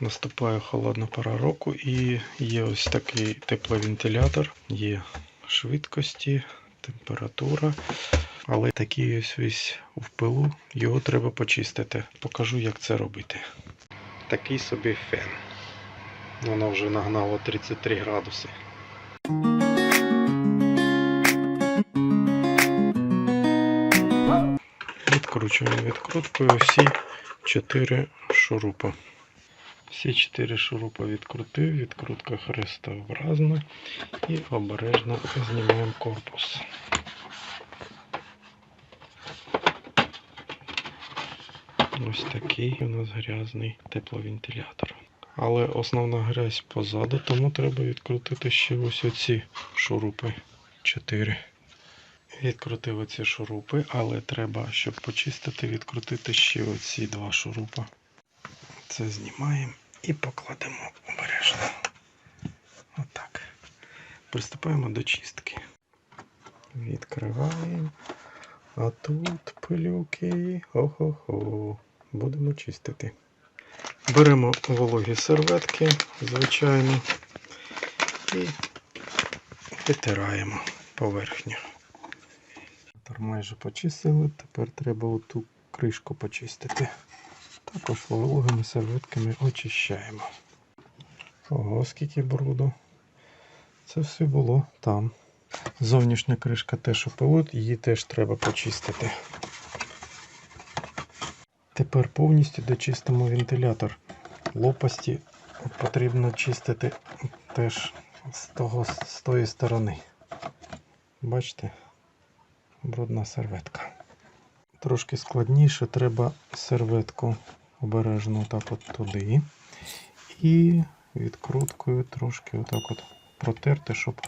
Наступає холодна пора року і є ось такий тепловентилятор, є швидкості, температура. Але такий ось весь в пилу, його треба почистити. Покажу, як це робити. Такий собі фен. Воно вже нагнало 33 градуси. Відкручуємо відкруткою всі 4 шурупи. Всі 4 шурупи відкрутив, відкрутка хрестообразна і обережно знімаємо корпус. Ось такий у нас грязний тепловентилятор. Але основна грязь позаду, тому треба відкрутити ще ось оці шурупи 4. Відкрутив оці шурупи, але треба, щоб почистити, відкрутити ще оці два шурупи. Це знімаємо і покладемо обережно. Отак. Приступаємо до чистки. Відкриваємо. А тут пилюки. Хо-хо-хо. Будемо чистити. Беремо вологі серветки, звичайно, і витираємо поверхню. Майже почистили, тепер треба оту кришку почистити. Також вологими серветками очищаємо. Ого, скільки бруду. Це все було там. Зовнішня кришка теж опилуть, її теж треба почистити. Тепер повністю дочистимо вентилятор. Лопасті потрібно чистити теж з, того, з тої сторони. Бачите? Брудна серветка. Трошки складніше, треба серветку обережно отак от туди. І відкруткою трошки отак от протерти, щоб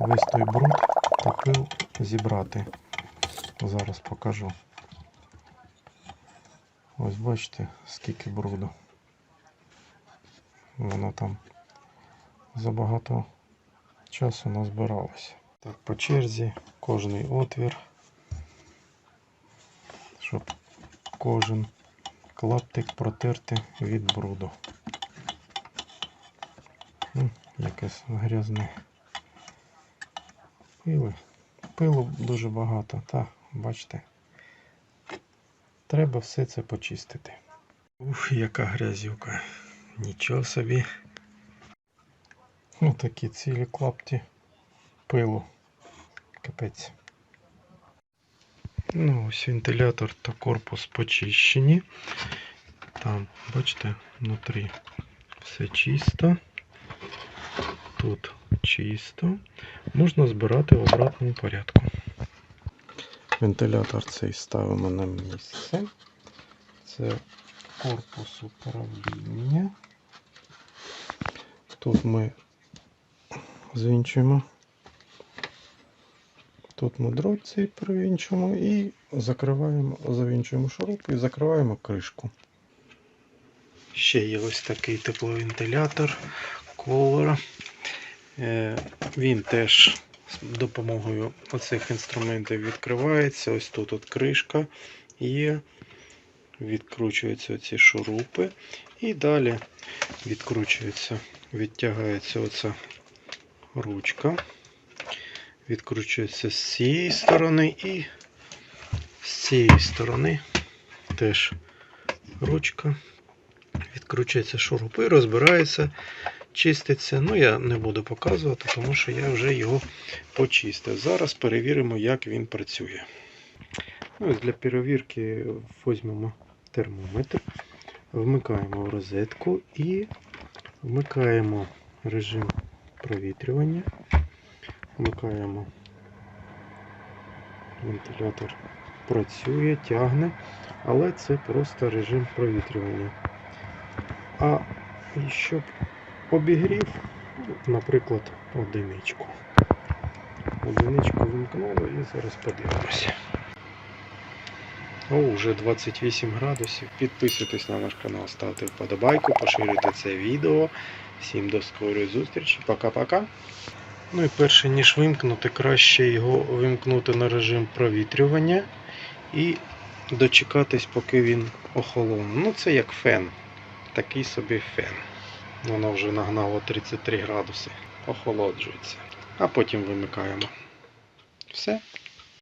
весь той бруд та пил зібрати. Зараз покажу. Ось бачите, скільки бруду. Воно там забагато часу назбиралося. Так, по черзі кожний отвір, щоб кожен клаптик протерти від бруду. М, Якесь грязне. Пили. Пилу дуже багато, та, бачите. Треба все це почистити. Ух, яка грязюка. Нічого собі. Ну такі цілі клапті пилу. Капець. Ну, ось вентилятор та корпус почищені. Там, бачите, внутрі все чисто. Тут чисто. Можна збирати в обратному порядку. Вентилятор цей ставимо на місце. Це корпус управління. Тут ми звінчуємо. Тут ми привінчуємо і закриваємо, завінчуємо шуруп і закриваємо кришку. Ще є ось такий тепловентилятор Color. Е, Він теж з допомогою оцих інструментів відкривається. Ось тут от кришка є. Відкручуються оці шурупи. І далі відкручується, відтягається оця ручка. Відкручується з цієї сторони і з цієї сторони теж ручка. Відкручується шуруп і розбирається, чиститься. Ну, я не буду показувати, тому що я вже його почистив. Зараз перевіримо, як він працює. Ну, для перевірки візьмемо термометр, вмикаємо в розетку і вмикаємо режим провітрювання. Вмикаємо вентилятор працює, тягне, але це просто режим провітрювання. А щоб обігрів, наприклад, одиничку. Одиничку вимкнули і зараз подивимося. О, вже 28 градусів. Підписуйтесь на наш канал, ставте вподобайку, поширюйте це відео. Всім до скорої зустрічі. Пока-пока. Ну і перше, ніж вимкнути, краще його вимкнути на режим провітрювання і дочекатись, поки він охолоне. Ну, це як фен. такий собі фен. Воно вже нагнало 33 градуси. Охолоджується. А потім вимикаємо. Все.